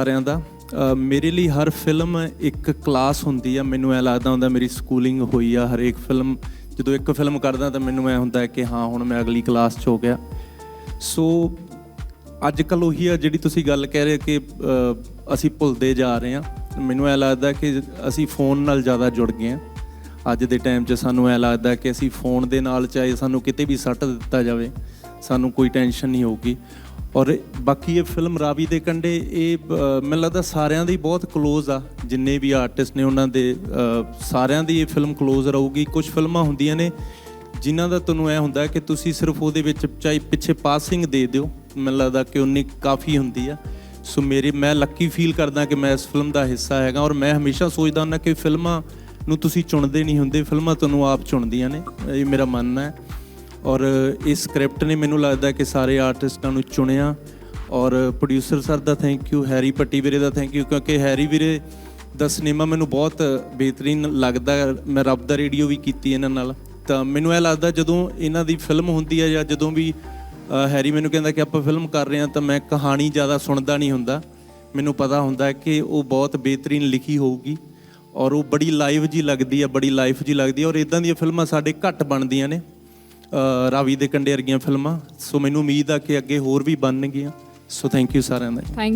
ਸਾਰਿਆਂ ਦਾ। ਮੇਰੇ ਲਈ ਹਰ ਫਿਲਮ ਇੱਕ ਕਲਾਸ ਹੁੰਦੀ ਆ। ਮੈਨੂੰ ਐ ਲੱਗਦਾ ਹੁੰਦਾ ਮੇਰੀ ਸਕੂਲਿੰਗ ਹੋਈ ਆ ਹਰੇਕ ਫਿਲਮ ਜਦੋਂ ਇੱਕ ਫਿਲਮ ਕਰਦਾ ਤਾਂ ਮੈਨੂੰ ਐ ਹੁੰਦਾ ਕਿ ਹਾਂ, ਹੁਣ ਮੈਂ ਅਗਲੀ ਕਲਾਸ 'ਚ ਹੋ ਗਿਆ। ਸੋ ਅੱਜ ਕੱਲ ਉਹੀ ਆ ਜਿਹੜੀ ਤੁਸੀਂ ਗੱਲ ਕਹਿ ਰਹੇ ਕਿ ਅਸੀਂ ਭੁੱਲਦੇ ਜਾ ਰਹੇ ਆ। ਮੈਨੂੰ ਐ ਲੱਗਦਾ ਕਿ ਅਸੀਂ ਫੋਨ ਨਾਲ ਜ਼ਿਆਦਾ ਜੁੜ ਗਏ ਆ। ਅੱਜ ਦੇ ਟਾਈਮ 'ਚ ਸਾਨੂੰ ਐ ਲੱਗਦਾ ਕਿ ਅਸੀਂ ਫੋਨ ਦੇ ਨਾਲ ਚਾਹੇ ਸਾਨੂੰ ਕਿਤੇ ਵੀ ਸੱਟ ਦਿੱਤਾ ਜਾਵੇ, ਸਾਨੂੰ ਕੋਈ ਟੈਨਸ਼ਨ ਨਹੀਂ ਹੋਊਗੀ। ਔਰ ਬਾਕੀ ਇਹ ਫਿਲਮ ਰਾਵੀ ਦੇ ਕੰਡੇ ਇਹ ਮੈਨੂੰ ਲੱਗਦਾ ਸਾਰਿਆਂ ਦੀ ਬਹੁਤ ক্লোਜ਼ ਆ। ਜਿੰਨੇ ਵੀ ਆਰਟਿਸਟ ਨੇ ਉਹਨਾਂ ਦੇ ਸਾਰਿਆਂ ਦੀ ਇਹ ਫਿਲਮ ক্লোਜ਼ ਰਹੂਗੀ। ਕੁਝ ਫਿਲਮਾਂ ਹੁੰਦੀਆਂ ਨੇ ਜਿਨ੍ਹਾਂ ਦਾ ਤੁਹਾਨੂੰ ਐ ਹੁੰਦਾ ਕਿ ਤੁਸੀਂ ਸਿਰਫ ਉਹਦੇ ਵਿੱਚ ਚਾਹੇ ਪਿੱਛੇ ਪਾਸਿੰਗ ਦੇ ਦਿਓ। ਮੈਨੂੰ ਲੱਗਦਾ ਕਿ ਉਨੀ ਕਾਫੀ ਹੁੰਦੀ ਆ। ਸੋ ਮੇਰੇ, ਮੈਂ ਲੱਕੀ ਫੀਲ ਕਰਦਾ ਕਿ ਮੈਂ ਇਸ ਫਿਲਮ ਦਾ ਹਿੱਸਾ ਹੈਗਾ ਔਰ ਮੈਂ ਹਮੇਸ਼ਾ ਸੋਚਦਾ ਹੁੰਦਾ ਕਿ ਫਿਲਮਾਂ ਨੂੰ ਤੁਸੀਂ ਚੁਣਦੇ ਨਹੀਂ ਹੁੰਦੇ ਫਿਲਮਾਂ ਤੁਹਾਨੂੰ ਆਪ ਚੁਣਦੀਆਂ ਨੇ। ਇਹ ਮੇਰਾ ਮੰਨਣਾ ਹੈ। ਔਰ ਇਸ ਸਕ੍ਰਿਪਟ ਨੇ ਮੈਨੂੰ ਲੱਗਦਾ ਕਿ ਸਾਰੇ ਆਰਟਿਸਟਾਂ ਨੂੰ ਚੁਣਿਆ ਔਰ ਪ੍ਰੋਡਿਊਸਰ ਸਰ ਦਾ ਥੈਂਕ ਯੂ ਹੈਰੀ ਪੱਟੀ ਵੀਰੇ ਦਾ ਥੈਂਕ ਯੂ ਕਿਉਂਕਿ ਹੈਰੀ ਵੀਰੇ ਦਾ ਸਿਨੇਮਾ ਮੈਨੂੰ ਬਹੁਤ ਬਿਹਤਰੀਨ ਲੱਗਦਾ, ਮੈਂ ਰੱਬ ਦਾ ਰੇਡੀਓ ਵੀ ਕੀਤੀ ਇਹਨਾਂ ਨਾਲ। ਤਾਂ ਮੈਨੂੰ ਇਹ ਲੱਗਦਾ ਜਦੋਂ ਇਹਨਾਂ ਦੀ ਫਿਲਮ ਹੁੰਦੀ ਹੈ ਜਾਂ ਜਦੋਂ ਵੀ ਹੈਰੀ ਮੈਨੂੰ ਕਹਿੰਦਾ ਕਿ ਆਪਾਂ ਫਿਲਮ ਕਰ ਰਹੇ ਹਾਂ, ਤਾਂ ਮੈਂ ਕਹਾਣੀ ਜ਼ਿਆਦਾ ਸੁਣਦਾ ਨਹੀਂ ਹੁੰਦਾ। ਮੈਨੂੰ ਪਤਾ ਹੁੰਦਾ ਕਿ ਉਹ ਬਹੁਤ ਬਿਹਤਰੀਨ ਲਿਖੀ ਹੋਊਗੀ ਔਰ ਉਹ ਬੜੀ ਲਾਈਵ ਜੀ ਲੱਗਦੀ ਹੈ ਬੜੀ ਲਾਈਫ ਜੀ ਲੱਗਦੀ ਹੈ ਔਰ ਇਦਾਂ ਦੀਆਂ ਫਿਲਮਾਂ ਸਾਡੇ ਘੱਟ ਬਣਦੀਆਂ ਨੇ। ਰਾਵੀ ਦੇ ਕੰਡੇ ਵਰਗੀਆਂ ਫਿਲਮਾਂ। ਸੋ ਮੈਨੂੰ ਉਮੀਦ ਆ ਕਿ ਅੱਗੇ ਹੋਰ ਵੀ ਬਣਨਗੀਆਂ। ਸੋ ਥੈਂਕ ਯੂ ਸਾਰਿਆਂ ਦਾ। ਥੈਂਕ